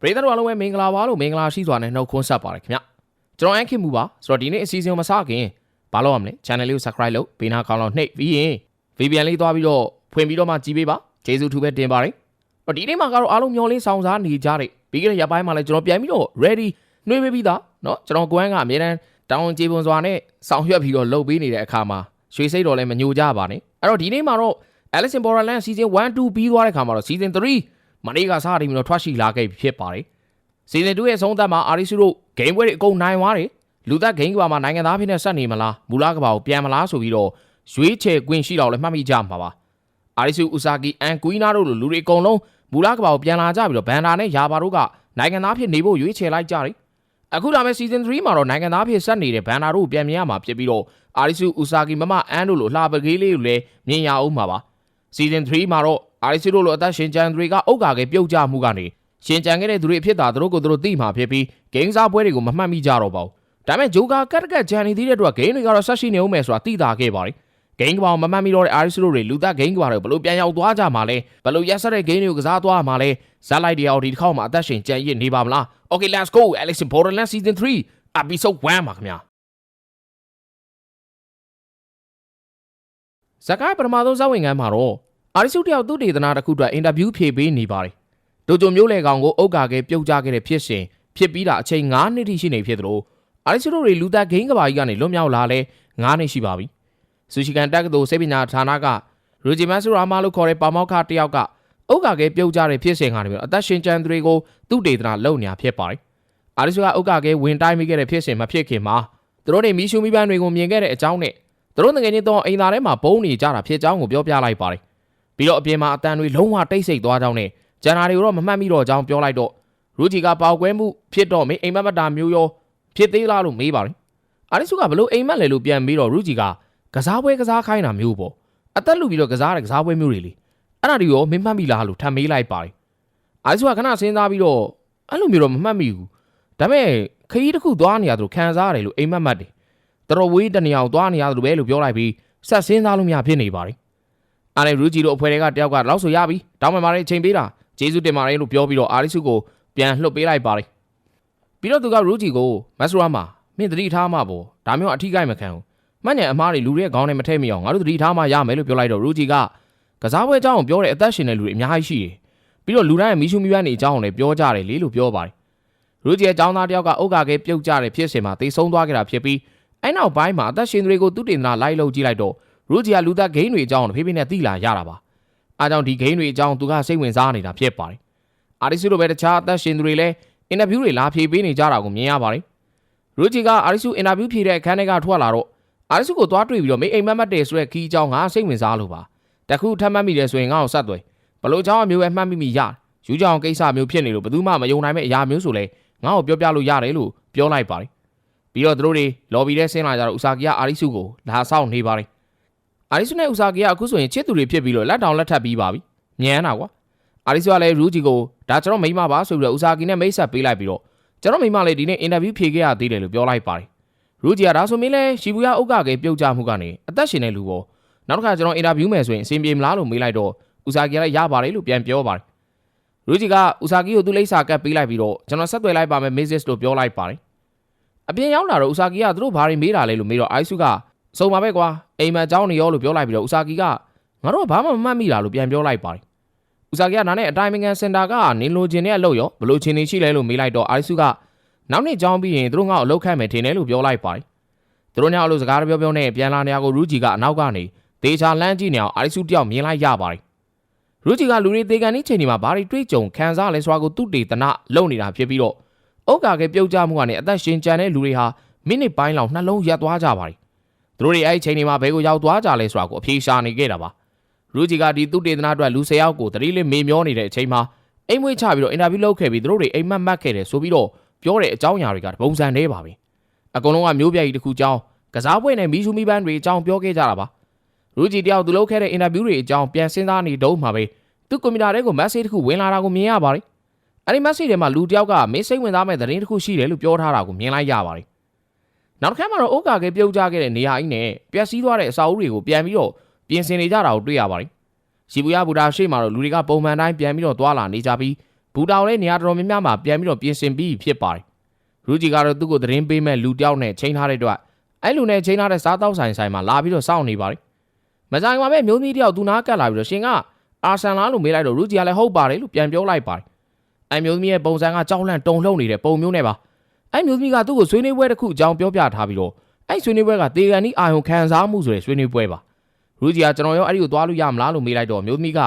ပရိသတ်တို့အားလုံးပဲမင်္ဂလာပါလို့မင်္ဂလာရှိစွာနဲ့နှုတ်ခွန်းဆက်ပါတယ်ခင်ဗျကျွန်တော်အန်ခင်မူပါဆိုတော့ဒီနေ့အစီအစဉ်ကိုမစခင်ဘာလို့ရမလဲ channel လေးကို subscribe လုပ်ဘေးနားခေါင်းလောက်နှိပ်ပြီးရင် VPN လေးသွားပြီးတော့ဖွင့်ပြီးတော့မှကြည့်ပေးပါကျေးဇူးထူးပဲတင်ပါတယ်တော့ဒီနေ့မှာကတော့အားလုံးမျောလင်းဆောင်စားနေကြတဲ့ပြီးခဲ့တဲ့ရက်ပိုင်းမှာလည်းကျွန်တော်ပြန်ပြီးတော့ ready နှွေးပေးပြီးသားเนาะကျွန်တော်ကွမ်းကအမြဲတမ်းတောင်းကြေပွန်စွာနဲ့ဆောင်ရွက်ပြီးတော့လုပ်ပေးနေတဲ့အခါမှာရွှေစိတ်တော်လည်းမညိုကြပါနဲ့အဲ့တော့ဒီနေ့မှာတော့ Alice in Borderland season 1 2ပြီးသွားတဲ့ခါမှာတော့ season 3 မနေ့ကစတင်ပြီးတော့ထွက်ရှိလာခဲ့ပြီဖြစ်ပါတယ်။ season 2ရဲ့အဆုံးသတ်မှာအာရီစုတို့ဂိမ်းပွဲတွေအကုန်နိုင်သွားတယ်။လူသက်ဂိမ်းကဘာမှာနိုင်ငံသားဖြစ်နေဆက်နေမလားမူလကဘာကိုပြန်မလားဆိုပြီးတော့ရွေးချယ်ခွင့်ရှိတော့လည်းမှတ်မိကြမှာပါ။အာရီစုဥစာကီအန်ကွီနာတို့လိုလူတွေအကုန်လုံးမူလကဘာကိုပြန်လာကြပြီးတော့ဘန်ဒါနဲ့ယာဘာတို့ကနိုင်ငံသားဖြစ်နေဖို့ရွေးချယ်လိုက်ကြတယ်။အခုလာမယ့် season 3မှာတော့နိုင်ငံသားဖြစ်ဆက်နေတဲ့ဘန်ဒါတို့ပြန်မြင်ရမှာဖြစ်ပြီးတော့အာရီစုဥစာကီမမအန်တို့လိုလှပကေးလေးကိုလည်းမြင်ရအောင်မှာပါ။ season 3မှာတော့ အာရီစီတို့လိုအသက်ရှင်ကျန်သူတွေကအုတ်ကာကပြုတ်ကြမှုကနေရှင်ကျန်ခဲ့တဲ့သူတွေအဖြစ်သာသူတို့ကိုသူတို့သိမှာဖြစ်ပြီးဂိမ်းစားပွဲတွေကိုမမှတ်မိကြတော့ပါဘူး။ဒါပေမဲ့ဂျိုကာကတ်ကတ်ဂျန်နေသေးတဲ့အတွက်ဂိမ်းတွေကတော့ဆက်ရှိနေဦးမယ်ဆိုတာသိတာခဲ့ပါတယ်။ဂိမ်းကဘာမမှတ်မိတော့တဲ့အာရီစီတို့တွေလူသက်ဂိမ်းကဘာတွေဘလို့ပြန်ရောက်သွားကြမှာလဲဘလို့ရက်ဆက်တဲ့ဂိမ်းတွေကိုကစားသွားမှာလဲဇက်လိုက်တရားဒီတစ်ခေါက်မှာအသက်ရှင်ကျန်ရစ်နေပါမလား။ Okay let's go Alex in Borderlands season 3 episode 1ပါခင်ဗျာ။ဇက်ကိုင်းပထမဆုံးဇက်ဝင်ခန်းမှာတော့ အာရီစုတယောက်သူ့ဒေသနာတစ်ခုအတွက်အင်တာဗျူးဖြေပေးနေပါတယ်။ဒိုဂျိုမျိုးလေကောင်ကိုအုတ်ကာကဲပြုတ်ကြခဲ့တဲ့ဖြစ်စဉ်ဖြစ်ပြီးတာအချိန်9နှစ်ထိရှိနေဖြစ်သလိုအာရီစုတို့တွေလူသက်ဂိမ်းကဘာကြီးကနေလွတ်မြောက်လာလဲ9နှစ်ရှိပါပြီ။ဆူရှီကန်တက်ကသိုလ်စိတ်ပညာဌာနကရူဂျီမတ်ဆူရာမာလို့ခေါ်တဲ့ပါမောက်ခတယောက်ကအုတ်ကာကဲပြုတ်ကြတဲ့ဖြစ်စဉ်ကနေပြီးတော့အသက်ရှင်ကျန်သူတွေကိုသူ့ဒေသနာလုံညာဖြစ်ပါတယ်။အာရီစုကအုတ်ကာကဲဝင်တိုင်းမိခဲ့တဲ့ဖြစ်စဉ်မဖြစ်ခင်မှာသူတို့တွေမီရှူမီပန်းတွေကိုမြင်ခဲ့တဲ့အကြောင်းနဲ့သူတို့ငွေချင်းတော့အိမ်သားထဲမှာဘုံနေကြတာဖြစ်ကြောင်းကိုပြောပြလိုက်ပါတယ်။ ပြီးတော့အပြင်မှာအတန်တွေလုံးဝတိတ်ဆိတ်သွားကြောင်းနဲ့ဂျန်နာတွေကိုတော့မမှတ်မိတော့ကြောင်းပြောလိုက်တော့ရူဂျီကပေါက်ကွဲမှုဖြစ်တော့မေအိမ်မက်မတာမျိုးရောဖြစ်သေးလားလို့မေးပါတယ်။အာရီစုကဘလို့အိမ်မက်လဲလို့ပြန်ပြီးတော့ရူဂျီကကစားပွဲကစားခိုင်းတာမျိုးပေါ့။အသက်လူပြီးတော့ကစားတဲ့ကစားပွဲမျိုးတွေလေ။အဲ့ဒါတွေရောမင်းမှတ်မိလားလို့ထပ်မေးလိုက်ပါတယ်။အာရီစုကခဏစဉ်းစားပြီးတော့အဲ့လိုမျိုးတော့မမှတ်မိဘူး။ဒါပေမဲ့ခရီးတစ်ခုသွားနေရသူခံစားရတယ်လို့အိမ်မက်မက်တယ်။တော်တော်ဝေးတနေအောင်သွားနေရတယ်လို့ပဲလို့ပြောလိုက်ပြီးဆက်စဉ်းစားလို့မရဖြစ်နေပါတယ်။ အားနဲ့ရူဂျီတို့အဖွဲတွေကတယောက်ကလောက်ဆိုရပြီ။တောင်းပန်ပါတယ်အချိန်ပေးတာ။ဂျေဇုတင်ပါတယ်လို့ပြောပြီးတော့အာရီစုကိုပြန်လှုပ်ပေးလိုက်ပါတယ်။ပြီးတော့သူကရူဂျီကိုမက်စရာမှာမင်းသတိထားမှပေါ့။ဒါမျိုးအထီးကိုက်မခံဘူး။မှန်ညံအမားတွေလူတွေခေါင်းထဲမထည့်မိအောင်ငါတို့သတိထားမှရမယ်လို့ပြောလိုက်တော့ရူဂျီကကစားပွဲအကြောင်းကိုပြောတဲ့အသက်ရှင်တဲ့လူတွေအများကြီးရှိတယ်။ပြီးတော့လူတိုင်းရဲ့မီရှူမီပန်းနေအကြောင်းကိုလည်းပြောကြတယ်လေလို့ပြောပါတယ်။ရူဂျီရဲ့အကြောင်းသားတယောက်ကအုတ်ကာကဲပြုတ်ကြတဲ့ဖြစ်စဉ်မှာတေဆုံးသွားခဲ့တာဖြစ်ပြီးအဲ့နောက်ပိုင်းမှာအသက်ရှင်သူတွေကိုသူတင်နာလိုက်လုပ်ကြည့်လိုက်တော့ ရူဂျီကလူသားဂိမ်းတွေအကြောင်းဖေးဖေးနဲ့သိလာရတာပါအားကြောင့်ဒီဂိမ်းတွေအကြောင်းသူကစိတ်ဝင်စားနေတာဖြစ်ပါတယ်အာရီစုလိုပဲတခြားအသက်ရှင်သူတွေလည်းအင်တာဗျူးတွေလာဖြေပေးနေကြတာကိုမြင်ရပါတယ်ရူဂျီကအာရီစုအင်တာဗျူးဖြေတဲ့အခန်းထဲကထွက်လာတော့အာရီစုကိုသွားတွေ့ပြီးတော့မိအိမ်မက်မတ်တယ်ဆိုတဲ့ခီးအကြောင်းငါစိတ်ဝင်စားလို့ပါတခုထပ်မှတ်မိတယ်ဆိုရင်ငါ့ကိုဆက်သွယ်ဘလို့အကြောင်းအမျိုးပဲမှတ်မိမိရယူကြောင်ကိစ္စမျိုးဖြစ်နေလို့ဘယ်သူမှမယုံနိုင်မဲ့အရာမျိုးဆိုလဲငါ့ကိုပြောပြလို့ရတယ်လို့ပြောလိုက်ပါတယ်ပြီးတော့သူတို့တွေလော်ဘီထဲဆင်းလာကြတော့ဥစာကီကအာရီစုကိုလာဆောင်နေပါတယ် အာရီစုနဲ့ဥစာကီကအခုဆိုရင်ချစ်သူတွေဖြစ်ပြီးတော့လက်တောင်လက်ထပ်ပြီးပါပြီညံတာကွာအာရီစုကလည်းရူဂျီကိုဒါကျွန်တော်မိမပါဆိုပြီးတော့ဥစာကီနဲ့မိတ်ဆက်ပေးလိုက်ပြီးတော့ကျွန်တော်မိမလည်းဒီနေ့အင်တာဗျူးဖြေခဲ့ရသေးတယ်လို့ပြောလိုက်ပါတယ်ရူဂျီကဒါဆိုမင်းလဲရှီဘူယာဥက္ကကေပြုတ်ကြမှုကနေအသက်ရှင်တဲ့လူပေါ့နောက်တစ်ခါကျွန်တော်အင်တာဗျူးမယ်ဆိုရင်အဆင်ပြေမလားလို့မေးလိုက်တော့ဥစာကီကလည်းရပါတယ်လို့ပြန်ပြောပါတယ်ရူဂျီကဥစာကီကိုသူ့လိပ်စာကပ်ပေးလိုက်ပြီးတော့ကျွန်တော်ဆက်သွယ်လိုက်ပါမယ် message လို့ပြောလိုက်ပါတယ်အပြင်ရောက်လာတော့ဥစာကီကသူတို့ဘာတွေမေးတာလဲလို့မေးတော့အိုက်စုက စုံပါပဲကွာအိမ်မက်เจ้าနေရောလို့ပြောလိုက်ပြီးတော့ဥစာကီကငါတို့ကဘာမှမမှတ်မိတာလို့ပြန်ပြောလိုက်ပါတယ်ဥစာကီကနားနဲ့အတိုင်းမင်ကန်စင်တာကနေလိုချင်တဲ့အလုပ်ရောဘလို့ချင်နေရှိလဲလို့မေးလိုက်တော့အိုက်စုကနောက်နေ့ကြောင်းပြီးရင်သူတို့ငါ့ကိုအလုပ်ခန့်မယ်ထင်တယ်လို့ပြောလိုက်ပါတယ်သူတို့ညအလုပ်စကားပြောပြောနဲ့ပြန်လာနေရကိုရူဂျီကအနောက်ကနေဒေချာလန်းကြည့်နေအောင်အိုက်စုတယောက်မြင်လိုက်ရပါတယ်ရူဂျီကလူတွေတေကန်ဒီချိန်ဒီမှာဘာတွေတွေးကြုံခံစားလဲဆိုတာကိုသူ့တေသနာလုံနေတာဖြစ်ပြီးတော့အုတ်ကာကပြုတ်ကြမှုကနေအသက်ရှင်ကြံတဲ့လူတွေဟာမိနစ်ပိုင်းလောက်နှလုံးရက်သွားကြပါတယ် သူတို့တွေအဲ့ဒီချိန်ဒီမှာဘဲကိုရောက်သွားကြလဲဆိုတာကိုအပြေရှာနေခဲ့တာပါရူဂျီကဒီသူ့တေသနာအတွက်လူ၁၀ယောက်ကိုတတိလေးမေမျောနေတဲ့အချိန်မှာအိမ်မွေးချပြီးတော့အင်တာဗျူးလုပ်ခဲ့ပြီးသူတို့တွေအိမ်မက်မတ်ခဲ့တယ်ဆိုပြီးတော့ပြောတဲ့အကြောင်းအရာတွေကပုံစံနေပါပဲအကုန်လုံးကမျိုးပြိုင်တစ်ခုကြောင်းကစားပွဲနဲ့မီရှူမီပန်းတွေအကြောင်းပြောခဲ့ကြတာပါရူဂျီတယောက်သူလုပ်ခဲ့တဲ့အင်တာဗျူးတွေအကြောင်းပြန်စဉ်းစားနေတော့မှပဲသူ့ကွန်ပျူတာထဲကို message တစ်ခုဝင်လာတာကိုမြင်ရပါတယ်အဲ့ဒီ message ထဲမှာလူတယောက်ကမင်းစိတ်ဝင်စားမဲ့သတင်းတစ်ခုရှိတယ်လို့ပြောထားတာကိုမြင်လိုက်ရပါတယ် နောက်တစ်ခါမှတော့အိုကာကပြုတ်ကြခဲ့တဲ့နေရာကြီးနဲ့ပျက်စီးသွားတဲ့အစာအုပ်တွေကိုပြန်ပြီးတော့ပြင်ဆင်နေကြတာကိုတွေ့ရပါတယ်ရှီဘူယာဘူဒါရှေ့မှာတော့လူတွေကပုံမှန်တိုင်းပြန်ပြီးတော့သွာလာနေကြပြီးဘူတောင်လည်းနေရာတော်တော်များများမှာပြန်ပြီးတော့ပြင်ဆင်ပြီးဖြစ်ပါတယ်ရူဂျီကတော့သူ့ကိုသတင်းပေးမဲ့လူတယောက်နဲ့ချိန်ထားတဲ့အတွက်အဲ့လူနဲ့ချိန်ထားတဲ့စားတောက်ဆိုင်ဆိုင်မှာလာပြီးတော့စောင့်နေပါတယ်မဆိုင်မှာပဲမျိုးသမီးတယောက်သူနာကတ်လာပြီးတော့ရှင်ကအာဆန်လားလို့မေးလိုက်တော့ရူဂျီကလည်းဟုတ်ပါတယ်လို့ပြန်ပြောလိုက်ပါတယ်အဲ့မျိုးသမီးရဲ့ပုံစံကကြောက်လန့်တုန်လှုပ်နေတဲ့ပုံမျိုးနဲ့ပါ အဲ့မျိုးသမီးကသူ့ကိုဆွေးနွေးပွဲတစ်ခုအကြောင်းပြောပြထားပြီးတော့အဲ့ဆွေးနွေးပွဲကတေကန်ဤအာယုံခံစားမှုဆိုတဲ့ဆွေးနွေးပွဲပါရူဂျီကကျွန်တော်ရောအဲ့ဒီကိုသွားလို့ရမလားလို့မေးလိုက်တော့မျိုးသမီးက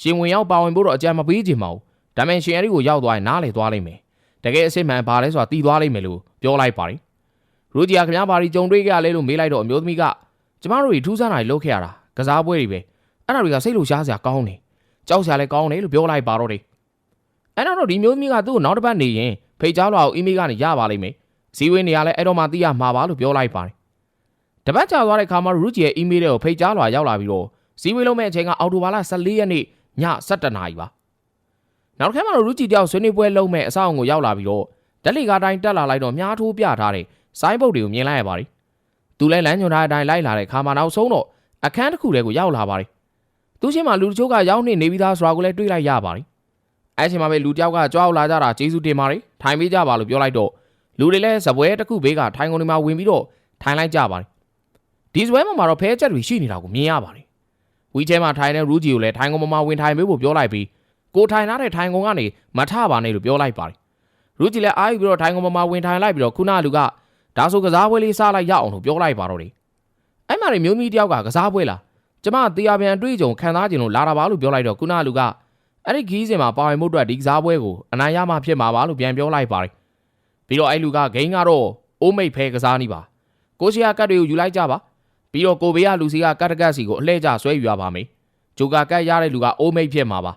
ရှင်ဝင်ရောက်ပါဝင်ဖို့တော့အကြံမပေးချင်ပါဘူးဒါပေမဲ့ရှင်အဲ့ဒီကိုရောက်သွားရင်နားလေသွားလိမ့်မယ်တကယ်အစ်စ်မှန်ဘာလဲဆိုတာတီးသွားလိမ့်မယ်လို့ပြောလိုက်ပါတယ်ရူဂျီကခင်ဗျားဘာဒီကြုံတွေ့ကြရလဲလို့မေးလိုက်တော့အမျိုးသမီးကကျမတို့တွေထူးဆန်းတာတွေလုပ်ခဲ့ရတာကစားပွဲတွေပဲအဲ့ဒါတွေကစိတ်လို့ရှားစရာကောင်းတယ်ကြောက်စရာလည်းကောင်းတယ်လို့ပြောလိုက်ပါတော့တယ်အဲ့တော့ဒီမျိုးသမီးကသူ့ကိုနောက်တစ်ပတ်နေရင် ဖိတ်ကြားလွှာကိုအီးမေးလ်ကနေရပါလိမ့်မယ်စီဝေးနေရလဲအဲ့တော့မှသိရမှာပါလို့ပြောလိုက်ပါတယ်တပတ်ကြာသွားတဲ့ခါမှာရူဂျီရဲ့အီးမေးလ်တွေကိုဖိတ်ကြားလွှာရောက်လာပြီးတော့စီဝေးလုံးမဲ့အချိန်ကအော်တိုဘာလ14ရက်နေ့ည7:00နာရီပါနောက်တစ်ခါမှတော့ရူဂျီတယောက်ဆွေးနွေးပွဲလုံးမဲ့အဆောက်အအုံကိုရောက်လာပြီးတော့ဓက်လီကာတိုင်းတက်လာလိုက်တော့မြားထိုးပြထားတဲ့ဆိုင်းဘုတ်တွေကိုမြင်လိုက်ရပါတယ်သူလည်းလမ်းညွှန်ထားတဲ့အတိုင်းလိုက်လာတဲ့ခါမှနောက်ဆုံးတော့အခန်းတစ်ခုတည်းကိုရောက်လာပါတယ်သူချင်းမှာလူတချို့ကရောက်နေနေပြီးသားဆိုတာကိုလည်းတွေးလိုက်ရပါတယ် အဲ့ချိန်မှာပဲလူတယောက်ကကြွားလာကြတာကျေးဇူးတင်ပါတယ်ထိုင်ပေးကြပါလို့ပြောလိုက်တော့လူတွေလည်းဇပွဲတစ်ခုဘေးကထိုင်ကုန်တွေမှာဝင်ပြီးတော့ထိုင်လိုက်ကြပါတယ်ဒီဇပွဲမှာမှာတော့ဖဲချက်တွေရှိနေတာကိုမြင်ရပါတယ်ဝီချဲမှာထိုင်တဲ့ရူဂျီကိုလည်းထိုင်ကုန်ပေါ်မှာဝင်ထိုင်ပေးဖို့ပြောလိုက်ပြီးကိုထိုင်ထားတဲ့ထိုင်ကုန်ကနေမထပါနဲ့လို့ပြောလိုက်ပါတယ်ရူဂျီလည်းအားယူပြီးတော့ထိုင်ကုန်ပေါ်မှာဝင်ထိုင်လိုက်ပြီးတော့ခုနလူကဒါဆိုကစားပွဲလေးစားလိုက်ရအောင်လို့ပြောလိုက်ပါတော့တယ်အဲ့မှာနေမျိုးမီတယောက်ကကစားပွဲလားကျမတရားပြန်အတွေ့အကြုံခံစားခြင်းလို့လာတာပါလို့ပြောလိုက်တော့ခုနလူက အဲ့ဒီခီးစင်မှာပါဝင်မှုအတွက်ဒီကစားပွဲကိုအနိုင်ရမှဖြစ်မှာပါလို့ပြန်ပြောလိုက်ပါတယ်ပြီးတော့အဲ့လူကဂိမ်းကတော့အိုးမိတ်ဖဲကစားနေပါကိုရှိယာကတ်တွေကိုယူလိုက်ကြပါပြီးတော့ကိုဘေးကလူစီကကတ်တကတ်စီကိုအလှည့်ကျဆွဲယူရပါမယ်ဂျိုကာကတ်ရတဲ့လူကအိုးမိတ်ဖြစ်မှာပါ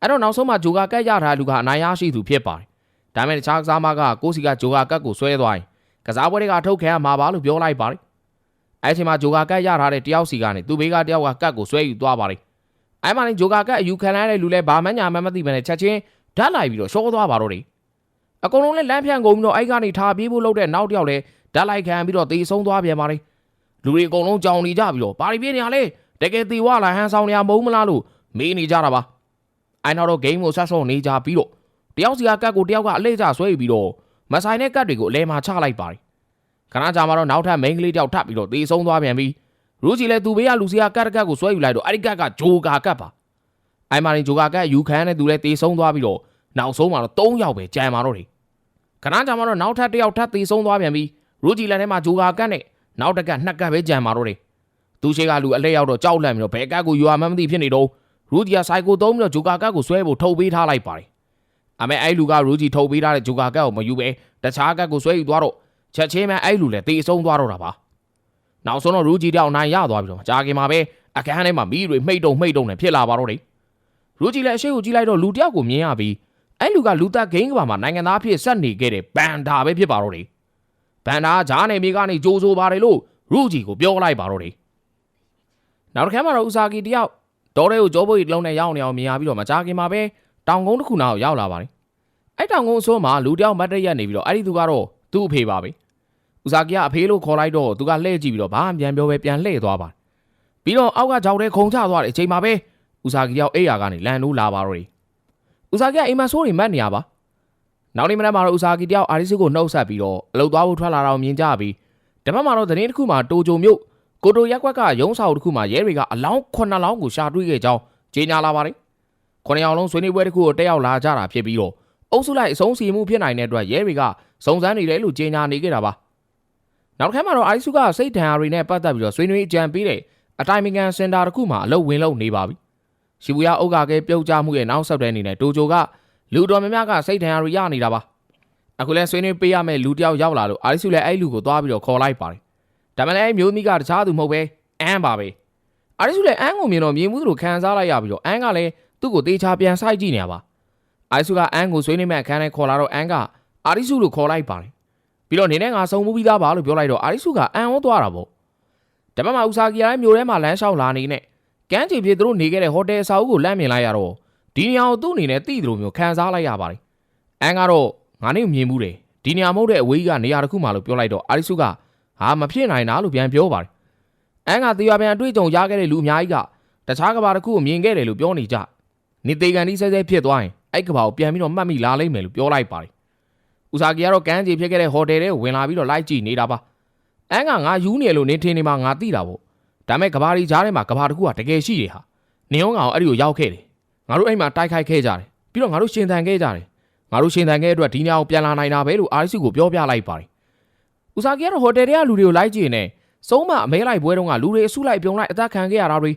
အဲ့တော့နောက်ဆုံးမှဂျိုကာကတ်ရထားတဲ့လူကအနိုင်ရရှိသူဖြစ်ပါတယ်ဒါပေမဲ့တခြားကစားမကကိုစီကဂျိုကာကတ်ကိုဆွဲသွားရင်ကစားပွဲတွေကထုတ်ခံရမှာပါလို့ပြောလိုက်ပါတယ်အဲ့ချိန်မှာဂျိုကာကတ်ရထားတဲ့တယောက်စီကနေသူ့ဘေးကတယောက်ကကတ်ကိုဆွဲယူသွားပါတယ် အဲ့မှာနေဂျိုကာကတ်အယူခံလိုက်တဲ့လူလဲဘာမှညာမှမသိဘဲနဲ့ချက်ချင်းဓာတ်လိုက်ပြီးတော့ရှောသွားပါတော့တယ်အကုန်လုံးလဲလမ်းဖြန့်ကုန်ပြီးတော့အဲ့ကနေထားပြေးဖို့လုပ်တဲ့နောက်တစ်ယောက်လဲဓာတ်လိုက်ခံပြီးတော့တေဆုံးသွားပြန်ပါတယ်လူတွေအကုန်လုံးကြောင်နေကြပြီးတော့ဘာတွေပြေးနေရလဲတကယ်တေဝလာဟန်ဆောင်နေရမုံမလားလို့မေးနေကြတာပါအဲ့နောက်တော့ game ကိုဆက်ဆော့နေကြပြီးတော့တယောက်စီကကတ်ကိုတယောက်ကအလေးကျဆွဲပြီးတော့မဆိုင်တဲ့ကတ်တွေကိုအလဲမှာချလိုက်ပါတယ်ခဏကြာမှတော့နောက်ထပ် main ကလေးတယောက်ထပ်ပြီးတော့တေဆုံးသွားပြန်ပြီး ရူးချီလဲသူဘေးကလူစီကကတ်ကတ်ကိုဆွဲယူလိုက်တော့အဲ့ဒီကတ်ကဂျိုကာကတ်ပါအိုင်မာရင်ဂျိုကာကတ်ယူခံတဲ့သူလဲတေဆုံးသွားပြီးတော့နောက်ဆုံးမှာတော့၃ယောက်ပဲကြံမာတော့တယ်ခဏကြာမှတော့နောက်ထပ်တစ်ယောက်ထပ်တေဆုံးသွားပြန်ပြီးရူးချီလဲထဲမှာဂျိုကာကတ်နဲ့နောက်တက်ကနှစ်ကတ်ပဲကြံမာတော့တယ်သူရှိကလူအလဲရောက်တော့ကြောက်လန့်ပြီးတော့ဘဲကတ်ကိုယူရမှမသိဖြစ်နေတော့ရူးချီကစိုက်ကိုသုံးပြီးတော့ဂျိုကာကတ်ကိုဆွဲဖို့ထုတ်ပေးထားလိုက်ပါတယ်အမေအဲ့လူကရူးချီထုတ်ပေးထားတဲ့ဂျိုကာကတ်ကိုမယူပဲတခြားကတ်ကိုဆွဲယူသွားတော့ချက်ချင်းမှအဲ့လူလဲတေဆုံးသွားတော့တာပါ နောက်ဆုံးတော့ရူဂျီတောင်နိုင်ရသွားပြီးတော့ကြာခင်မှာပဲအခန်းထဲမှာမိတွေမိတ်တုံမိတ်တုံနဲ့ဖြစ်လာပါတော့တယ်ရူဂျီလည်းအရှိကိုကြည့်လိုက်တော့လူတယောက်ကိုမြင်ရပြီးအဲ့လူကလူသက်ဂိမ်းကဘာမှာနိုင်ငံသားဖြစ်ဆက်နေခဲ့တဲ့ဘန်ဒါပဲဖြစ်ပါတော့တယ်ဘန်ဒါကဂျားနေမြေကနေကြိုးဆိုပါတယ်လို့ရူဂျီကိုပြောလိုက်ပါတော့တယ်နောက်တစ်ခါမှာတော့ဦးစာကီတယောက်တော်တဲ့ကိုကြောပွေလုံးနဲ့ရောက်နေအောင်မြင်ရပြီးတော့မကြာခင်မှာပဲတောင်ကုန်းတစ်ခုနာကိုရောက်လာပါတယ်အဲ့တောင်ကုန်းအစိုးမှာလူတယောက်မတ်တရက်နေပြီးတော့အဲ့ဒီသူကတော့သူ့အဖေပါပဲ ဦးစာကီကအဖေလို့ခေါ်လိုက်တော့သူကလှည့်ကြည့်ပြီးတော့ဘာမှပြန်ပြောပဲပြန်လှည့်သွားပါတယ်ပြီးတော့အောက်ကကြောက်တဲ့ခုံချသွားတဲ့အချိန်မှာပဲဦးစာကီရောက်အိယာကနေလန်လို့လာပါတော့တယ်ဦးစာကီကအိမ်မဆိုးတွေမတ်နေရပါနောက်နေ့မနက်မှာတော့ဦးစာကီတယောက်အာရီစုကိုနှုတ်ဆက်ပြီးတော့အလုပ်သွားဖို့ထွက်လာတော့မြင်ကြပြီးတပတ်မှာတော့သတင်းတစ်ခုမှာတိုဂျိုမြို့ကိုတိုရက်ကွက်ကရုံးဆောင်တစ်ခုမှာရဲတွေကအလောင်း9လောင်းကိုရှာတွေ့ခဲ့ကြောင်းကြေညာလာပါတယ်။9ယောက်လုံးဆွေးနွေးပွဲတစ်ခုကိုတက်ရောက်လာကြတာဖြစ်ပြီးတော့အုပ်စုလိုက်အဆုံးစီမှုဖြစ်နိုင်တဲ့အတွက်ရဲတွေကစုံစမ်းနေတယ်လို့ကြေညာနေခဲ့တာပါ။ နောက်တစ်ခါမှာတော့အိုက်စုကစိတ်ဒဏ်ရာတွေနဲ့ပတ်သက်ပြီးတော့ဆွေးနွေးကြံပေးတဲ့အတိုင်ပင်ခံစင်တာတစ်ခုမှာအလုပ်ဝင်လုပ်နေပါပြီ။ရှီဘူယာအုတ်ကာကဲပြုတ်ကျမှုရဲ့နောက်ဆက်တွဲအနေနဲ့တိုဂျိုကလူတော်များများကစိတ်ဒဏ်ရာတွေရနေတာပါ။အခုလဲဆွေးနွေးပေးရမယ့်လူတယောက်ရောက်လာလို့အာရီစုလည်းအဲ့လူကိုသွားပြီးတော့ခေါ်လိုက်ပါတယ်။ဒါမှလည်းမျိုးသမီးကတခြားသူမဟုတ်ပဲအန်းပါပဲ။အာရီစုလည်းအန်းကိုမြင်တော့မြင်မှုသူလိုခံစားလိုက်ရပြီးတော့အန်းကလည်းသူ့ကိုတေချာပြန်ဆိုင်ကြည့်နေတာပါ။အာရီစုကအန်းကိုဆွေးနွေးမဲ့အခန်းထဲခေါ်လာတော့အန်းကအာရီစုလို့ခေါ်လိုက်ပါတယ်။ ပြီးတော့နေနဲ့ငါစုံမှုပြီးသားပါလို့ပြောလိုက်တော့အာရီစုကအန်းဟောသွားတာပေါ့။ဒါမှမဟုတ်ဥစာကီရိုင်းမျိုးထဲမှာလမ်းလျှောက်လာနေနဲ့ကန်းချီဖြစ်သူတို့နေခဲ့တဲ့ဟိုတယ်အဆောက်အဦကိုလမ်းမြင်လိုက်ရတော့ဒီနေရာကိုသူ့အနေနဲ့တိတယ်လို့မျိုးခံစားလိုက်ရပါတယ်။အန်းကတော့ငါနဲ့မြင်မှုတယ်ဒီနေရာမဟုတ်တဲ့အဝေးကနေရာတစ်ခုမှလို့ပြောလိုက်တော့အာရီစုကဟာမဖြစ်နိုင်တာလို့ပြန်ပြောပါတယ်။အန်းကသေရပြန်အတွေ့အကြုံရခဲ့တဲ့လူအများကြီးကတခြားကဘာတစ်ခုကိုမြင်ခဲ့တယ်လို့ပြောနေကြ။နေသေးကန်ဒီဆဲဆဲဖြစ်သွားရင်အဲ့ကဘာကိုပြန်ပြီးတော့မှတ်မိလာလိမ့်မယ်လို့ပြောလိုက်ပါတယ်။ ဦးစာကီကတော့ကမ်းခြေဖြစ်ခဲ့တဲ့ဟိုတယ်ထဲကိုဝင်လာပြီးတော့လိုက်ကြည့်နေတာပါ။အန်းကငါယူနေလို့နေထင်းနေမှာငါသိတာပေါ့။ဒါမဲ့ကဘာကြီးကြားထဲမှာကဘာတစ်ခုကတကယ်ရှိတယ်ဟာ။နေအောင်ကောင်အဲ့ဒီကိုရောက်ခဲ့တယ်။ငါတို့အဲ့မှာတိုက်ခိုက်ခဲ့ကြတယ်။ပြီးတော့ငါတို့ရှင်သန်ခဲ့ကြတယ်။ငါတို့ရှင်သန်ခဲ့တဲ့အတွက်ဒီညအောင်ပြန်လာနိုင်တာပဲလို့အာရီစုကိုပြောပြလိုက်ပါတယ်။ဦးစာကီကတော့ဟိုတယ်ထဲကလူတွေကိုလိုက်ကြည့်နေစုံးမအမဲလိုက်ပွဲတုန်းကလူတွေအစုလိုက်ပြုံလိုက်အသက်ခံခဲ့ရတာတွေ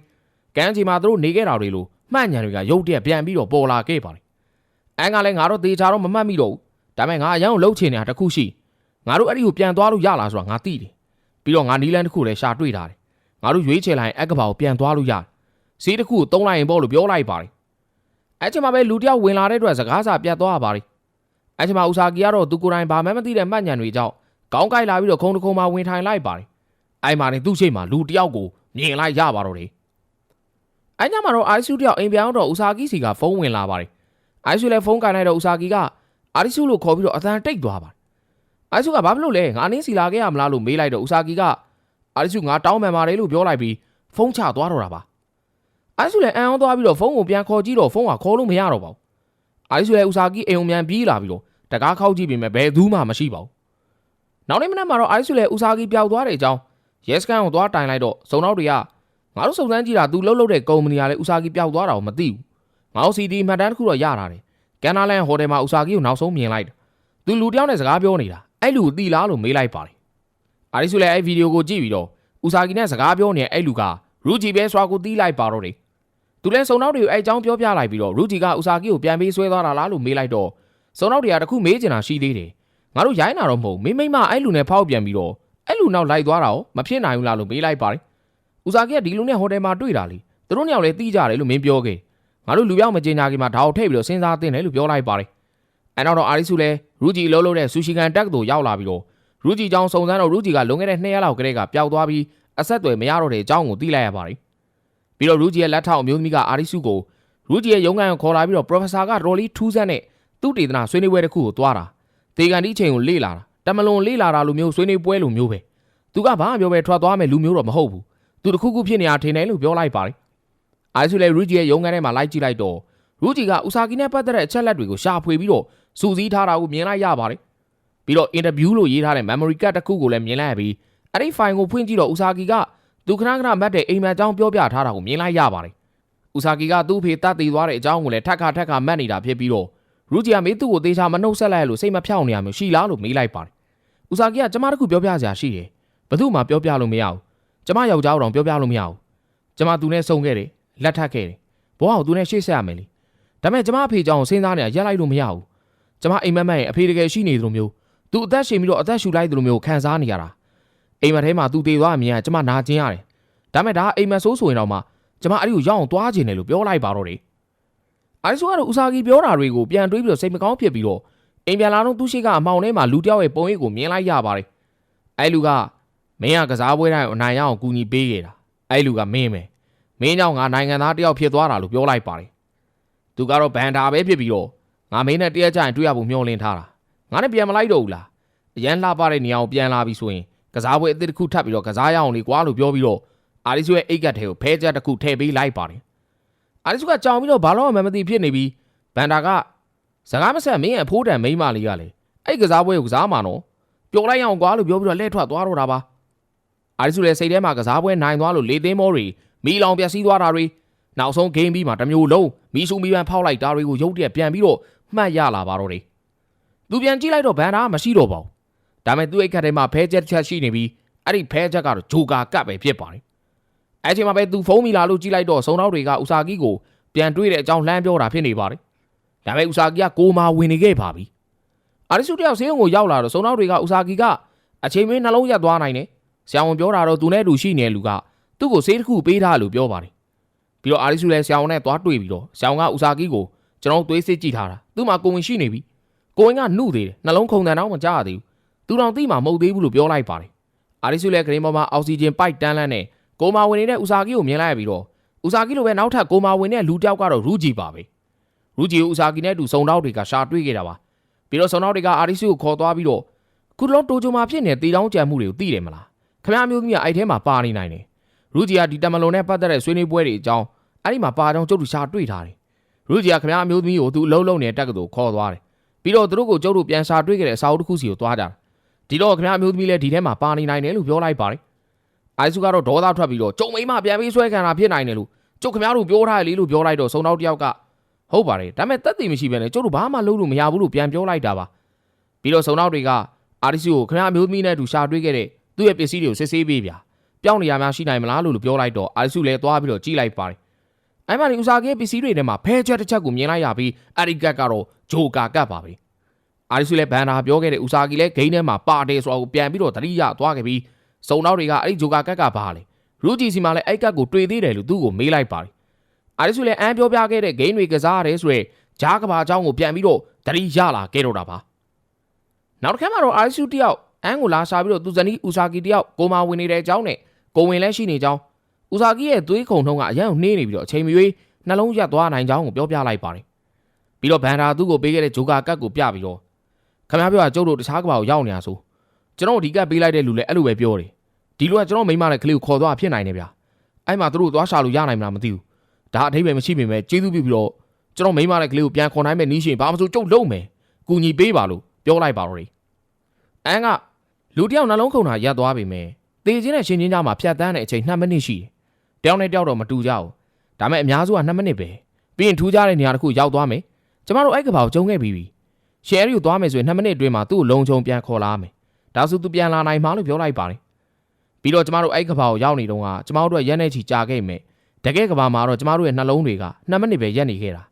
ကမ်းခြေမှာသူတို့နေခဲ့တာတွေလို့မှတ်ညံတွေကရုတ်တရက်ပြန်ပြီးတော့ပေါ်လာခဲ့ပါတယ်။အန်းကလည်းငါတို့သေချာတော့မမှတ်မိတော့ဘူး။ ဒါပေမဲ့ငါအရန်ကိုလှုပ်ချင်နေတာတစ်ခုရှိ။ငါတို့အဲ့ဒီကိုပြန်သွားလို့ရလားဆိုတာငါသိတယ်။ပြီးတော့ငါနီလန်တစ်ခုလည်းရှာတွေ့ထားတယ်။ငါတို့ရွေးချယ်လိုက်ရင်အက်ကဘာကိုပြန်သွားလို့ရတယ်။စီးတစ်ခုကိုတုံးလိုက်ရင်ပေါ့လို့ပြောလိုက်ပါတယ်။အဲ့ချိန်မှာပဲလူတစ်ယောက်ဝင်လာတဲ့အတွက်စကားစာပြတ်သွားပါတယ်။အဲ့ချိန်မှာဦးစာကီကတော့သူကိုယ်တိုင်ဘာမှမသိတဲ့မှတ်ညံတွေကြောင့်ကောင်းကြိုက်လာပြီးတော့ခုံတစ်ခုံမှာဝင်ထိုင်လိုက်ပါတယ်။အဲ့မှာနေသူ့ရှိမှလူတစ်ယောက်ကိုမြင်လိုက်ရပါတော့တယ်။အဲ့ညမှာတော့အာရီစုတယောက်အိမ်ပြောင်းတော့ဦးစာကီစီကဖုန်းဝင်လာပါတယ်။အာရီစုလည်းဖုန်းကန်လိုက်တော့ဦးစာကီက အာရီစုလို့ခေါ်ပြီးတော့အသံတိတ်သွားပါတယ်။အာရီစုကဘာဖြစ်လို့လဲငါအနင်းစီလာခဲ့ရမလားလို့မေးလိုက်တော့ဦးစာကီကအာရီစုငါတောင်းပန်ပါတယ်လို့ပြောလိုက်ပြီးဖုန်းချသွားတော့တာပါ။အာရီစုလည်းအံ့ဩသွားပြီးတော့ဖုန်းကိုပြန်ခေါ်ကြည့်တော့ဖုန်းကခေါ်လို့မရတော့ပါဘူး။အာရီစုလည်းဦးစာကီအိမ်ုံမြန်ပြေးလာပြီးတော့တကားခောက်ကြည့်ပြီးမှဘယ်သူမှမရှိပါဘူး။နောက်နေ့မနက်မှာတော့အာရီစုလည်းဦးစာကီပျောက်သွားတဲ့အကြောင်းရဲစခန်းကိုသွားတိုင်လိုက်တော့စုံတော့တွေကငါတို့စုံစမ်းကြည့်တာသူလှုပ်လှုပ်တဲ့ကုမ္ပဏီကလည်းဦးစာကီပျောက်သွားတာကိုမသိဘူး။ငါတို့စီဒီမှတ်တမ်းတစ်ခုတော့ရတာတယ်။ ကန်နာလန်ဟိုတယ်မှာဦးစာကီကိုနောက်ဆုံးမြင်လိုက်တယ်။သူလူတစ်ယောက်နဲ့စကားပြောနေတာ။အဲ့လူကိုတီလားလို့မေးလိုက်ပါတယ်။အာရီစုလည်းအဲ့ဗီဒီယိုကိုကြည့်ပြီးတော့ဦးစာကီနဲ့စကားပြောနေတဲ့အဲ့လူကရူဂျီပဲဆွာကိုတီးလိုက်ပါတော့တယ်။သူလည်းစုံတော့တွေကိုအဲ့အကြောင်းပြောပြလိုက်ပြီးတော့ရူဂျီကဦးစာကီကိုပြန်ပေးဆွဲသွားတာလားလို့မေးလိုက်တော့စုံတော့တွေကတခုမေးချင်တာရှိသေးတယ်။ငါတို့ရိုင်းတာတော့မဟုတ်မိမိမအဲ့လူနဲ့ဖောက်ပြန်ပြီးတော့အဲ့လူနောက်လိုက်သွားတာရောမဖြစ်နိုင်ဘူးလားလို့မေးလိုက်ပါတယ်။ဦးစာကီကဒီလူနဲ့ဟိုတယ်မှာတွေ့တာလေ။သူတို့နှစ်ယောက်လည်းတီးကြတယ်လို့မင်းပြောခဲ့။ ငါတို့လူပြောက်မကျင်ညာခင်မှာဒါကိုထည့်ပြီးတော့စဉ်းစားသင့်တယ်လို့ပြောလိုက်ပါတယ်။အဲနောက်တော့အာရီစုလည်းရူဂျီအလုံးလုံးတဲ့ဆူရှီကန်တက်ကိုရောက်လာပြီးတော့ရူဂျီကြောင့်စုံစမ်းတော့ရူဂျီကလွန်ခဲ့တဲ့2ရက်လောက်ကလေးကပျောက်သွားပြီးအဆက်အသွယ်မရတော့တဲ့အကြောင်းကိုသိလိုက်ရပါတယ်။ပြီးတော့ရူဂျီရဲ့လက်ထောက်အမျိုးသမီးကအာရီစုကိုရူဂျီရဲ့ရုံးခန်းကိုခေါ်လာပြီးတော့ပရိုဖက်ဆာကတော်လီထူးဆန်းတဲ့သူတေသနာဆွေးနွေးပွဲတစ်ခုကိုသွားတာ။ဒေကန်ဒီအချိန်ကိုလေ့လာတာတမလွန်လေ့လာတာလိုမျိုးဆွေးနွေးပွဲလိုမျိုးပဲ။သူကဘာမှပြောပဲထွက်သွားမယ်လူမျိုးတော့မဟုတ်ဘူး။သူတခုခုဖြစ်နေတာထင်တယ်လို့ပြောလိုက်ပါတယ်။ အာရီစုလည်းရူဂျီရဲ့ရုံးခန်းထဲမှာလိုက်ကြည့်လိုက်တော့ရူဂျီကဥစာကီနဲ့ပတ်သက်တဲ့အချက်လက်တွေကိုရှာဖွေပြီးတော့စူးစီးထားတာကိုမြင်လိုက်ရပါတယ်။ပြီးတော့ interview လို့ရေးထားတဲ့ memory card တစ်ခုကိုလည်းမြင်လိုက်ရပြီးအဲ့ဒီ file ကိုဖွင့်ကြည့်တော့ဥစာကီကသူခဏခဏမှတ်တဲ့အိမ်မက်အကြောင်းပြောပြထားတာကိုမြင်လိုက်ရပါတယ်။ဥစာကီကသူ့အဖေတတ်သေးသွားတဲ့အကြောင်းကိုလည်းထက်ခါထက်ခါမှတ်နေတာဖြစ်ပြီးတော့ရူဂျီကမေးသူ့ကိုသေချာမနှုတ်ဆက်လိုက်လို့စိတ်မဖြောင့်နေရမျိုးရှိလားလို့မေးလိုက်ပါတယ်။ဥစာကီကကျမတို့ကပြောပြစရာရှိတယ်။ဘသူမှပြောပြလို့မရဘူး။ကျမယောက်ျားတော်ပြောပြလို့မရဘူး။ကျမသူနဲ့ဆုံခဲ့တယ်။ လက်ထပ်ခဲ့တယ်။ဘဝကိုသူနဲ့ရှေ့ဆက်ရမယ်လေ။ဒါပေမဲ့ကျမအဖေကြောင့်စဉ်းစားနေတာရက်လိုက်လို့မရဘူး။ကျမအိမ်မက်မက်ရဲ့အဖေတကယ်ရှိနေသလိုမျိုးသူအသက်ရှင်ပြီးတော့အသက်ရှူလိုက်သလိုမျိုးခံစားနေရတာ။အိမ်မက်ထဲမှာသူတည်သွားအမြင်ကကျမနာကျင်ရတယ်။ဒါပေမဲ့ဒါအိမ်မက်ဆိုးဆိုရင်တော့မှကျမအဲ့ဒီကိုရောက်အောင်သွားခြင်းတယ်လို့ပြောလိုက်ပါတော့တယ်။အိုင်ဆိုကတော့ဦးစာကြီးပြောတာတွေကိုပြန်တွေးပြီးတော့စိတ်မကောင်းဖြစ်ပြီးတော့အိမ်ပြန်လာတော့သူရှိကအမောင်ထဲမှာလူတယောက်ရဲ့ပုံရိပ်ကိုမြင်လိုက်ရပါတယ်။အဲ့လူကမင်းကကစားပွဲတိုင်းကိုအနိုင်ရအောင်ကူညီပေးခဲ့တာ။အဲ့လူကမင်းပဲ။ မင်းကြောင့်ငါနိုင်ငံသားတယောက်ဖြစ်သွားတာလို့ပြောလိုက်ပါတယ်။သူကတော့ဘန်ဒါပဲဖြစ်ပြီးတော့ငါမင်းနဲ့တရက်ကြရင်တွေ့ရဖို့မျှော်လင့်ထားတာ။ငါနဲ့ပြန်မလိုက်တော့ဘူးလား။အရန်လှပတဲ့နေရာကိုပြန်လာပြီဆိုရင်ကစားပွဲအသစ်တစ်ခုထပ်ပြီးတော့ကစားရအောင်လေကွာလို့ပြောပြီးတော့အာရီစုရဲ့အိတ်ကတ်ထဲကိုဖဲချက်တစ်ခုထည့်ပေးလိုက်ပါတယ်။အာရီစုကကြောင်ပြီးတော့ဘာလို့မှမသိဖြစ်နေပြီးဘန်ဒါကစကားမဆက်မင်းရဲ့အဖိုးတန်မိန်းမလေးကလေအဲ့ကစားပွဲကိုကစားမှာနော်ပျော်လိုက်အောင်ကွာလို့ပြောပြီးတော့လှည့်ထွက်သွားတော့တာပါ အာရီစုလည်းစိတ်ထဲမှာကစားပွဲနိုင်သွားလို့လေသိမ်းမောတွေမီလောင်ပျက်စီးသွားတာတွေနောက်ဆုံးဂိမ်းပြီးမှတစ်မျိုးလုံးမီဆူမီပန်ဖောက်လိုက်တာတွေကိုရုတ်တရက်ပြန်ပြီးတော့မှတ်ရလာပါတော့တယ်သူပြန်ကြည့်လိုက်တော့ဘန်ဒါကမရှိတော့ပါဘူးဒါပေမဲ့သူ့အိတ်ခတ်ထဲမှာဖဲချက်တစ်ချက်ရှိနေပြီးအဲ့ဒီဖဲချက်ကတော့ဂျိုကာကတ်ပဲဖြစ်ပါတယ်အဲ့ချိန်မှာပဲသူဖုန်းမီလာလို့ကြည့်လိုက်တော့စုံတော့တွေကဥစာကီကိုပြန်တွေ့တဲ့အကြောင်းလှမ်းပြောတာဖြစ်နေပါတယ်ဒါပေမဲ့ဥစာကီကကိုမာဝင်နေခဲ့ပါပြီအာရီစုတယောက်ဆေးရုံကိုရောက်လာတော့စုံတော့တွေကဥစာကီကအချိန်မင်းနှလုံးရက်သွားနိုင်တယ် ဆရာဝန်ပြောတာတော့သူနဲ့တူရှိနေတဲ့လူကသူ့ကိုဆေးတစ်ခုပေးထားလို့ပြောပါတယ်ပြီးတော့အာရီစုလည်းဆရာဝန်နဲ့သွားတွေ့ပြီးတော့ဆရာဝန်ကဥစာကီကိုကျွန်တော်သွေးစစ်ကြည့်ထားတာသူ့မှာကိုဝင်ရှိနေပြီကိုဝင်ကနှုတ်သေးတယ်နှလုံးခုန်တန်တော့မကြရသေးဘူးသူတော်သိမှာမဟုတ်သေးဘူးလို့ပြောလိုက်ပါတယ်အာရီစုလည်းဂရင်းပေါ်မှာအောက်ဆီဂျင်ပိုက်တန်းလန်းနဲ့ကိုမာဝင်နေတဲ့ဥစာကီကိုမြင်လိုက်ရပြီးတော့ဥစာကီလိုပဲနောက်ထပ်ကိုမာဝင်တဲ့လူတစ်ယောက်ကတော့ရူဂျီပါပဲရူဂျီကိုဥစာကီနဲ့အတူစုံတော့တွေကရှာတွေ့ခဲ့တာပါပြီးတော့စုံတော့တွေကအာရီစုကိုခေါ်သွားပြီးတော့ခုတလုံးတိုဂျိုမှာဖြစ်နေတဲ့တေတောင်းကြံမှုတွေကိုသိတယ်မလား ခမရမျိုးသမီးကအဲ့ထဲမှာပါနေနိုင်တယ်ရူဂျီကဒီတမလွန်နဲ့ပတ်သက်တဲ့ဆွေးနွေးပွဲတွေအကြောင်းအဲ့ဒီမှာပါကြောင်းကျုပ်တို့ရှာတွေ့ထားတယ်ရရူဂျီကခမရအမျိုးသမီးကိုသူအလုံးလုံးနေတဲ့တက်ကတူခေါ်သွားတယ်ပြီးတော့သူတို့ကိုကျုပ်တို့ပြန်ရှာတွေ့ခဲ့တဲ့အစာအုပ်တစ်ခုစီကိုသွားကြတယ်ဒီတော့ခမရအမျိုးသမီးလည်းဒီထဲမှာပါနေနိုင်တယ်လို့ပြောလိုက်ပါတယ်အိုင်စုကတော့ဒေါသထွက်ပြီးတော့ကျုံမိမပြန်ပြီးဆွဲခံတာဖြစ်နိုင်တယ်လို့ကျုပ်ခမရတို့ပြောထားတယ်လေလို့ပြောလိုက်တော့စုံတော့တယောက်ကဟုတ်ပါတယ်ဒါပေမဲ့တက်တည်မရှိဘဲနဲ့ကျုပ်တို့ဘာမှလုပ်လို့မရဘူးလို့ပြန်ပြောလိုက်တာပါပြီးတော့စုံတော့တွေကအာရီစုကိုခမရအမျိုးသမီးနဲ့အတူရှာတွေ့ခဲ့တဲ့ သူ့ရဲ့ပစ္စည်းတွေကိုစစ်ဆေးပေးဗျာပြောင်းနေရများရှိနိုင်မလားလို့ပြောလိုက်တော့အာရီစုလည်းသွားပြီးတော့ကြည့်လိုက်ပါတယ်အဲ့မှာဒီဥစားကဲပစ္စည်းတွေထဲမှာဖဲချက်တစ်ချက်ကိုမြင်လိုက်ရပြီးအရီကတ်ကတော့ဂျိုကာကတ်ပါပဲအာရီစုလည်းဘန်နာပြောခဲ့တဲ့ဥစားကီလည်းဂိမ်းထဲမှာပါတယ်ဆိုတော့ပြန်ပြီးတော့တတိယသွားခဲ့ပြီးစုံတော့တွေကအဲ့ဒီဂျိုကာကတ်ကဘာလဲရူဂျီစီမှာလည်းအဲ့ကတ်ကိုတွေ့သေးတယ်လို့သူ့ကိုမေးလိုက်ပါတယ်အာရီစုလည်းအန်ပြောပြခဲ့တဲ့ဂိမ်းတွေကစားရတယ်ဆိုရဲဂျားကဘာအကြောင်းကိုပြန်ပြီးတော့တတိယလာခဲ့တော့တာပါနောက်တစ်ခါမှတော့အာရီစုတယောက် အန်ကိုလာရှာပြီးတော့သူဇနီးဥစားကီတယောက်ကိုမာဝင်နေတဲ့အကြောင်းနဲ့ကိုဝင်လည်းရှိနေကြောင်းဥစားကီရဲ့သွေးခုန်ထုံးကအရန်ကိုနှေးနေပြီးတော့အချိန်မရွေးနှလုံးရက်သွားနိုင်ကြောင်းကိုပြောပြလိုက်ပါတယ်ပြီးတော့ဘန်ဒါသူ့ကိုပေးခဲ့တဲ့ဂျိုကာကတ်ကိုပြပြီးတော့ခင်ဗျားပြောတာကျုပ်တို့တခြားကဘာကိုရောက်နေတာဆိုကျွန်တော်ဒီကတ်ပေးလိုက်တဲ့လူလည်းအဲ့လိုပဲပြောတယ်ဒီလူကကျွန်တော်မိန်းမနဲ့ကလေးကိုခေါ်သွားဖြစ်နိုင်တယ်ဗျာအဲ့မှာသူတို့သွားရှာလို့ရနိုင်မလားမသိဘူးဒါအထိပ္ပယ်မရှိပေမဲ့ကျေးဇူးပြုပြီးတော့ကျွန်တော်မိန်းမနဲ့ကလေးကိုပြန်ခေါ်နိုင်မဲ့နီးရှင်ဘာမှမဆိုကျုပ်လုံးမယ်ကူညီပေးပါလို့ပြောလိုက်ပါတော့တယ်အန်က လူတယောက်နှလုံးခုန်တာရပ်သွားပြီမယ်တေချင်းနဲ့ရှင်ချင်းကြားမှာဖြတ်တန်းတဲ့အချိန်2မိနစ်ရှိတယ်တယောက်နဲ့တယောက်တော့မတူကြဘူးဒါမဲ့အများစုက2မိနစ်ပဲပြီးရင်ထူးခြားတဲ့နေရာတစ်ခုရောက်သွားမယ်ကျမတို့အဲ့ကဘာကိုကြုံခဲ့ပြီးပြီရှယ်ရီကိုသွားမယ်ဆိုရင်2မိနစ်အတွင်းမှာသူ့ကိုလုံချုံပြန်ခေါ်လာမယ်ဒါဆိုသူပြန်လာနိုင်မှာလို့ပြောလိုက်ပါတယ်ပြီးတော့ကျမတို့အဲ့ကဘာကိုရောက်နေတော့ကကျမတို့ရက်နေချီကြာခဲ့မယ်တကယ်ကဘာမှာတော့ကျမတို့ရဲ့နှလုံးတွေက2မိနစ်ပဲရက်နေခဲ့တာ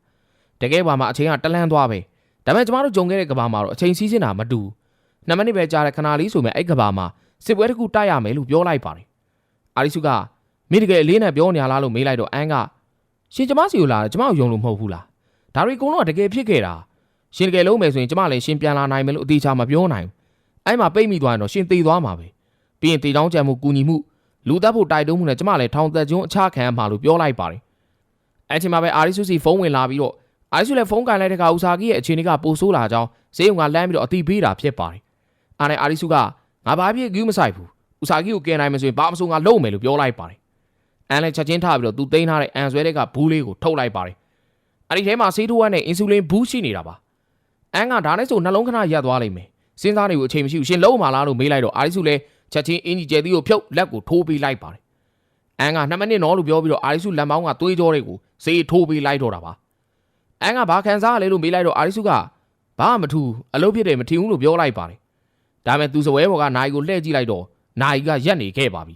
တကယ်ဘာမှာအချိန်ကတလန်းသွားပဲဒါပေမဲ့ကျမတို့ကြုံခဲ့တဲ့ကဘာမှာတော့အချိန်စီးစင်းတာမတူ 2မိနစ်ပဲကြာတဲ့ခဏလေးဆိုမဲ့အဲ့ကဘာမှာစစ်ပွဲတစ်ခုတိုက်ရမယ်လို့ပြောလိုက်ပါတယ်အာရီစုကမိတကယ်အလေးနဲ့ပြောနေရလားလို့မေးလိုက်တော့အန်ကရှင်ကျမစီကိုလာတယ်ကျမကိုယုံလို့မဟုတ်ဘူးလားဒါတွေအကုန်လုံးကတကယ်ဖြစ်ခဲ့တာရှင်တကယ်လုံးမယ်ဆိုရင်ကျမလည်းရှင်ပြန်လာနိုင်မယ်လို့အသေးချာမပြောနိုင်ဘူးအဲ့မှာပိတ်မိသွားရင်တော့ရှင်သေသွားမှာပဲပြီးရင်တေတောင်းကြံမှုကူညီမှုလူသက်ဖို့တိုက်တွန်းမှုနဲ့ကျမလည်းထောင်သက်ကျွန်းအခြားခံရမှာလို့ပြောလိုက်ပါတယ်အဲ့ချိန်မှာပဲအာရီစုစီဖုန်းဝင်လာပြီးတော့အာရီစုလည်းဖုန်းကန်လိုက်တဲ့ကဥစာကြီးရဲ့အခြေအနေကပိုဆိုးလာကြောင်းဈေးုံကလမ်းပြီးတော့အတိပေးတာဖြစ်ပါတယ် အားနဲ့အာရီစုကငါဘာဖြစ်ကူးမဆိုင်ဘူးဥစာကြီးကိုကယ်နိုင်မယ်ဆိုရင်ဘာမဆိုငါလုပ်မယ်လို့ပြောလိုက်ပါတယ်အန်လည်းချက်ချင်းထားပြီးတော့သူသိမ်းထားတဲ့အန်ဆွဲတဲ့ကဘူးလေးကိုထုတ်လိုက်ပါတယ်အဲ့ဒီထဲမှာဆေးထိုးဝက်နဲ့အင်ဆူလင်ဘူးရှိနေတာပါအန်ကဒါနဲ့ဆိုနှလုံးခဏရပ်သွားလိမ့်မယ်စဉ်းစားနေကိုအချိန်မရှိဘူးရှင်လုံးမလားလို့မေးလိုက်တော့အာရီစုလည်းချက်ချင်းအင်ကြီးကျဲသီးကိုဖြုတ်လက်ကိုထိုးပေးလိုက်ပါတယ်အန်က2မိနစ်နော်လို့ပြောပြီးတော့အာရီစုလက်မောင်းကသွေးကြောတွေကိုဆေးထိုးပေးလိုက်တော့တာပါအန်ကဘာခံစားရလဲလို့မေးလိုက်တော့အာရီစုကဘာမှမထူအလုပ်ဖြစ်တယ်မထင်ဘူးလို့ပြောလိုက်ပါတယ် ဒါပေမဲ့သူစပွဲဘော်ကနိုင်ကိုလှည့်ကြည့်လိုက်တော့နိုင်ကရက်နေခဲ့ပါပြီ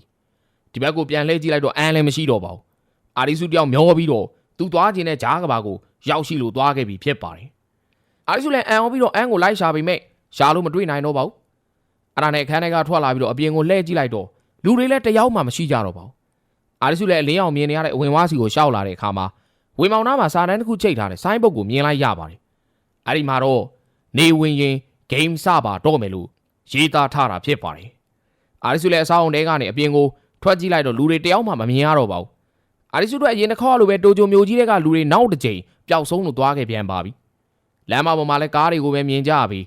ဒီဘက်ကိုပြန်လှည့်ကြည့်လိုက်တော့အန်လည်းမရှိတော့ပါဘူးအာရီစုတယောက်မျောပြီးတော့သူသွားခြင်းနဲ့ဂျားကဘာကိုရောက်ရှိလို့သွားခဲ့ပြီဖြစ်ပါတယ်အာရီစုလည်းအန်အောင်ပြီးတော့အန်ကိုလိုက်ရှာပေမဲ့ရှာလို့မတွေ့နိုင်တော့ပါဘူးအဲ့ဒါနဲ့အခန်းထဲကထွက်လာပြီးတော့အပြင်ကိုလှည့်ကြည့်လိုက်တော့လူတွေလည်းတယောက်မှမရှိကြတော့ပါဘူးအာရီစုလည်းအလင်းအောင်မြင်နေရတဲ့အဝင်ဝါစီကိုရှောက်လာတဲ့အခါမှာဝင်မောင်နားမှာစာတန်းတစ်ခုချိတ်ထားတဲ့ဆိုင်းဘုတ်ကိုမြင်လိုက်ရပါတယ်အဲ့ဒီမှာတော့နေဝင်ရင် game စပါတော့မယ်လို့ ရေးသားထားတာဖြစ်ပါတယ်အာရီစုလည်းအဆောင်တဲကနေအပြင်ကိုထွက်ကြည့်လိုက်တော့လူတွေတယောက်မှမမြင်ရတော့ပါဘူးအာရီစုတို့အရင်တစ်ခေါက်လိုပဲတိုဂျိုမျိုးကြီးတွေကလူတွေနောက်တစ်ကြိမ်ပျောက်ဆုံးလို့သွားခဲ့ပြန်ပါပြီလမ်းမပေါ်မှာလည်းကားတွေကိုပဲမြင်ကြရပြီး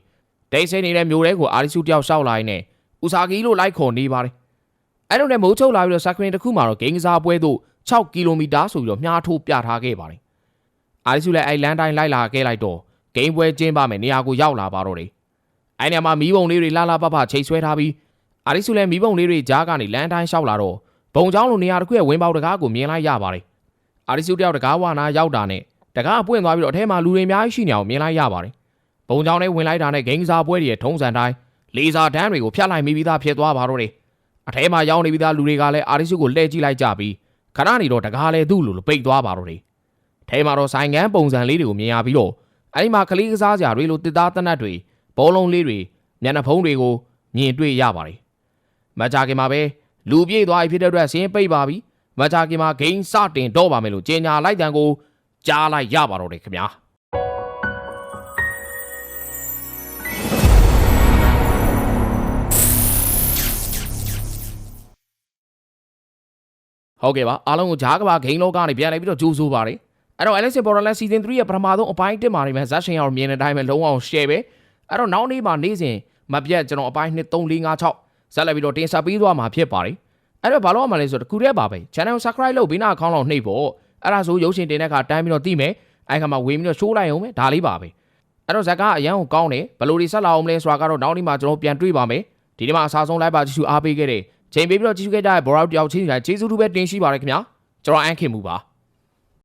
ဒိတ်ဆိတ်နေတဲ့မျိုးတွေကိုအာရီစုတယောက်ရှောက်လာရင်းနဲ့ဥစာကီလို့လိုက်ခေါ်နေပါတယ်အဲ့လိုနဲ့မိုးချုပ်လာပြီးတော့စကရင်တစ်ခုမှာတော့ဂိမ်းကစားပွဲသို့6ကီလိုမီတာဆိုပြီးတော့မြားထိုးပြထားခဲ့ပါတယ်အာရီစုလည်းအဲ့လမ်းတိုင်းလိုက်လာခဲ့လိုက်တော့ဂိမ်းပွဲကျင်းပမယ်နေရာကိုရောက်လာပါတော့တယ် အဲ့နေရာမှာမီးပုံလေးတွေလှလှပပချိတ်ဆွဲထားပြီးအာရီစုလည်းမီးပုံလေးတွေကြားကနေလမ်းတိုင်းလျှောက်လာတော့ဘုံချောင်းလိုနေရာတစ်ခုရဲ့ဝင်းပေါက်တကားကိုမြင်လိုက်ရပါတယ်။အာရီစုတယောက်တကားဝါနာရောက်တာနဲ့တကားပွင့်သွားပြီးတော့အထဲမှာလူတွေအများကြီးရှိနေအောင်မြင်လိုက်ရပါတယ်။ဘုံချောင်းထဲဝင်လိုက်တာနဲ့ဂိမ်းစာပွဲတွေရဲ့ထုံးစံတိုင်းလေစာတန်းတွေကိုဖျက်လိုက်မိပြီးသားဖြစ်သွားပါတော့တယ်။အထဲမှာရောက်နေပြီးသားလူတွေကလည်းအာရီစုကိုလှည့်ကြည့်လိုက်ကြပြီးခဏနေတော့တကားလည်းသူ့လိုလိုပိတ်သွားပါတော့တယ်။ထဲမှာတော့ဆိုင်ငန်းပုံစံလေးတွေကိုမြင်ရပြီးတော့အဲဒီမှာကလေးကစားစရာတွေလိုတစ်သားတနတ်တွေ ဘောလုံးလေးတွေမျက်နှာဖုံးတွေကိုမြင်တွေ့ရပါတယ်။မကြခင်မှာပဲလူပြေးသွားပြီဖြစ်တဲ့အတွက်စင်းပိတ်ပါပြီ။မကြခင်မှာဂိမ်းစတင်တော့ပါမယ်လို့ကြေညာလိုက်တဲ့ကိုကြားလိုက်ရပါတော့တယ်ခင်ဗျာ။ဟုတ်ကဲ့ပါအားလုံးကိုဂျားကဘာဂိမ်းလောကနေပြန်လာပြီးတော့ကြိုးဆိုပါရစေအဲ့တော့ Alex Borderlands Season 3ရဲ့ပထမဆုံးအပိုင်းတက်မှာနေမယ်ဇက်ရှင်အောင်မြင်တဲ့အတိုင်းပဲလုံးဝ share ပဲ အဲ့တော့နောက်နေ့မှာနေ့စဉ်မပြတ်ကျွန်တော်အပိုင်း2 3 4 5 6ဇက်လက်ပြီးတော့တင်ဆက်ပေးသွားမှာဖြစ်ပါတယ်အဲ့တော့ဘာလို့ရမှာလဲဆိုတော့တကူတည်းပါပဲ channel subscribe လုပ်ဘေးနားအကောင့်လောက်နှိပ်ဖို့အဲ့ဒါဆိုရုပ်ရှင်တင်တဲ့အခါတိုင်းပြီးတော့သိမယ်အဲ့ခါမှဝေးပြီးတော့ရှိုးလိုက်အောင်ပဲဒါလေးပါပဲအဲ့တော့ဇက်ကအရန်ကိုကောင်းတယ်ဘယ်လိုတွေဆက်လာအောင်မလဲဆိုတာကတော့နောက်နေ့မှကျွန်တော်ပြန်တွေ့ပါမယ်ဒီနေ့မှအစားဆုံးလိုက်ပါကြည့်ရှုအားပေးခဲ့တဲ့ချိန်ပေးပြီးတော့ကြည့်ရှုခဲ့ကြတဲ့ဘောရောက်တယောက်ချင်းတိုင်းကျေးဇူးတူပဲတင်ရှိပါရခင်ဗျာကျွန်တော်အန်ခင်မူပါ